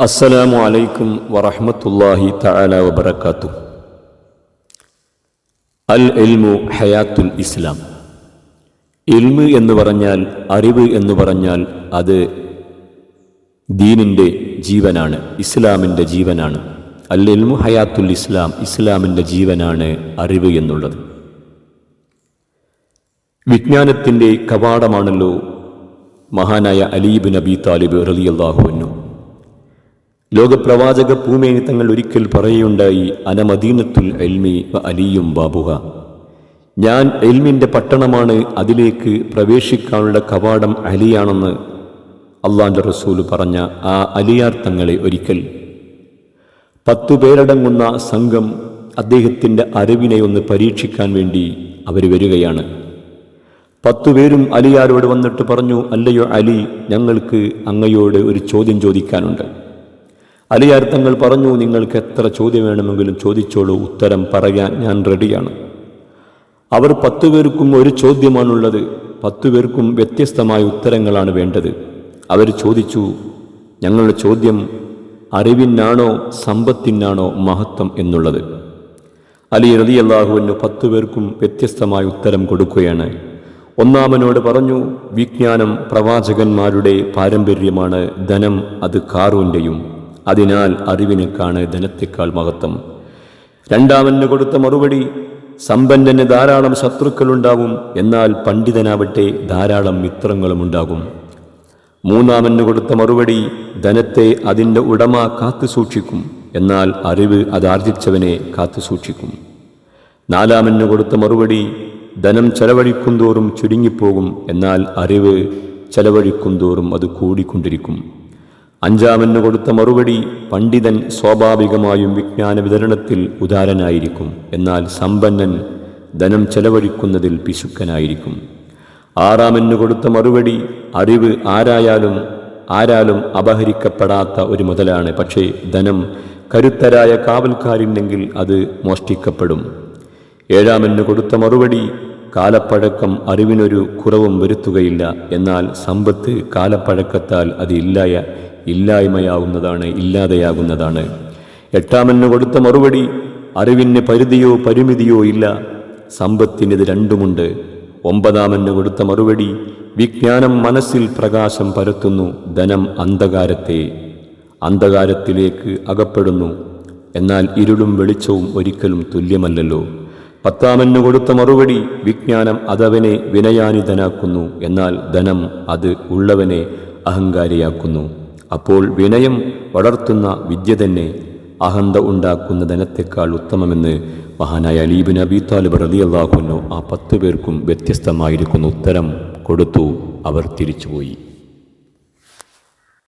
അസ്സലാമു അലൈക്കും വറഹ്മത്തുള്ളാഹി തആല വബറകാതു അൽ ഇൽമു ഹയാത്തുൽ ഇസ്ലാം. ഇൽമ് എന്ന് പറഞ്ഞാൽ അറിവ് എന്ന് പറഞ്ഞാൽ അത് ദീനിന്റെ ജീവനാണ് ഇസ്ലാമിന്റെ ജീവനാണ്. അൽ ഇൽമു ഹയാത്തുൽ ഇസ്ലാം ഇസ്ലാമിന്റെ ജീവനാണ് അറിവ് എന്നുള്ളത്. വിജ്ഞാനത്തിന്റെ കവാടമാണല്ലോ മഹാനായ അലീബ് നബി താലിബ് റളിയല്ലാഹു അൻഹു. ലോകപ്രവാചക ഭൂമേനി തങ്ങൾ ഒരിക്കൽ പറയുണ്ടായി അനമദീനത്തുൽ എൽമി അലിയും ബാബുഹ. ഞാൻ എൽമിന്റെ പട്ടണമാണ് അതിലേക്ക് പ്രവേശിക്കാനുള്ള കവാടം അലിയാണെന്ന് അള്ളാന്റെ റസൂൽ പറഞ്ഞ ആ അലിയാർ തങ്ങളെ ഒരിക്കൽ. പത്തു പേരടങ്ങുന്ന സംഘം അദ്ദേഹത്തിന്റെ അറിവിനെ ഒന്ന് പരീക്ഷിക്കാൻ വേണ്ടി അവർ വരികയാണ്. പത്തുപേരും അലിയാരോട് വന്നിട്ട് പറഞ്ഞു അല്ലയോ അലി ഞങ്ങൾക്ക് അങ്ങയോട് ഒരു ചോദ്യം ചോദിക്കാനുണ്ട്. അലിയാർ പറഞ്ഞു നിങ്ങൾക്ക് എത്ര ചോദ്യം വേണമെങ്കിലും ചോദിച്ചോളൂ. ഉത്തരം പറയാൻ ഞാൻ റെഡിയാണ്. അവർ പത്തുപേർക്കും ഒരു ചോദ്യമാണുള്ളത്. പത്തുപേർക്കും വ്യത്യസ്തമായ ഉത്തരങ്ങളാണ് വേണ്ടത്. അവർ ചോദിച്ചു ഞങ്ങളുടെ ചോദ്യം അറിവിനാണോ സമ്പത്തിനാണോ മഹത്വം എന്നുള്ളത്? അലി റതി അള്ളാഹുവിന് പത്തുപേർക്കും വ്യത്യസ്തമായ ഉത്തരം കൊടുക്കുകയാണ്. ഒന്നാമനോട് പറഞ്ഞു വിജ്ഞാനം പ്രവാചകന്മാരുടെ പാരമ്പര്യമാണ്. ധനം അത് കാറൂന്റെയും അതിനാൽ അറിവിനേക്കാണ് ധനത്തെക്കാൾ മഹത്വം. രണ്ടാമന് കൊടുത്ത മറുപടി സമ്പന്നന് ധാരാളം ശത്രുക്കളുണ്ടാവും എന്നാൽ പണ്ഡിതനാവട്ടെ ധാരാളം മിത്രങ്ങളുമുണ്ടാകും. മൂന്നാമന് കൊടുത്ത മറുപടി ധനത്തെ അതിന്റെ ഉടമ കാത്തു സൂക്ഷിക്കും എന്നാൽ അറിവ് അതാർജിച്ചവനെ കാത്തു സൂക്ഷിക്കും നാലാമന് കൊടുത്ത മറുപടി ധനം ചെലവഴിക്കും തോറും ചുരുങ്ങിപ്പോകും എന്നാൽ അറിവ് ചെലവഴിക്കും തോറും അത് കൂടിക്കൊണ്ടിരിക്കും. അഞ്ചാമന് കൊടുത്ത മറുപടി പണ്ഡിതൻ സ്വാഭാവികമായും വിജ്ഞാന വിതരണത്തിൽ ഉദാരനായിരിക്കും. എന്നാൽ സമ്പന്നൻ ധനം ചെലവഴിക്കുന്നതിൽ പിശുക്കനായിരിക്കും. ആറാമന് കൊടുത്ത മറുപടി അറിവ് ആരായാലും ആരാലും അപഹരിക്കപ്പെടാത്ത ഒരു മുതലാണ്. പക്ഷേ ധനം കരുത്തരായ കാവൽക്കാരില്ലെങ്കിൽ അത് മോഷ്ടിക്കപ്പെടും. ഏഴാമന് കൊടുത്ത മറുപടി കാലപ്പഴക്കം അറിവിനൊരു കുറവും വരുത്തുകയില്ല. എന്നാൽ സമ്പത്ത് കാലപ്പഴക്കത്താൽ അത് ഇല്ലായ ഇല്ലായ്മയാവുന്നതാണ് ഇല്ലാതെയാകുന്നതാണ്. എട്ടാമെന്ന് കൊടുത്ത മറുപടി അറിവിന് പരിധിയോ പരിമിതിയോ ഇല്ല. സമ്പത്തിന് ഇത് രണ്ടുമുണ്ട്. ഒമ്പതാമെന്ന് കൊടുത്ത മറുപടി വിജ്ഞാനം മനസ്സിൽ പ്രകാശം പരത്തുന്നു ധനം അന്ധകാരത്തെ അന്ധകാരത്തിലേക്ക് അകപ്പെടുന്നു. എന്നാൽ ഇരുളും വെളിച്ചവും ഒരിക്കലും തുല്യമല്ലല്ലോ. പത്താമെന്ന് കൊടുത്ത മറുപടി വിജ്ഞാനം അതവനെ വിനയാനിതനാക്കുന്നു എന്നാൽ ധനം അത് ഉള്ളവനെ അഹങ്കാരിയാക്കുന്നു. അപ്പോൾ വിനയം വളർത്തുന്ന വിദ്യ തന്നെ അഹന്ത ഉണ്ടാക്കുന്ന ധനത്തെക്കാൾ ഉത്തമമെന്ന് മഹാനായ അലീബിൻ അബി താലിബ് റതി അള്ളാഹുനു ആ പത്തു പേർക്കും വ്യത്യസ്തമായിരിക്കുന്ന ഉത്തരം കൊടുത്തു. അവർ തിരിച്ചുപോയി.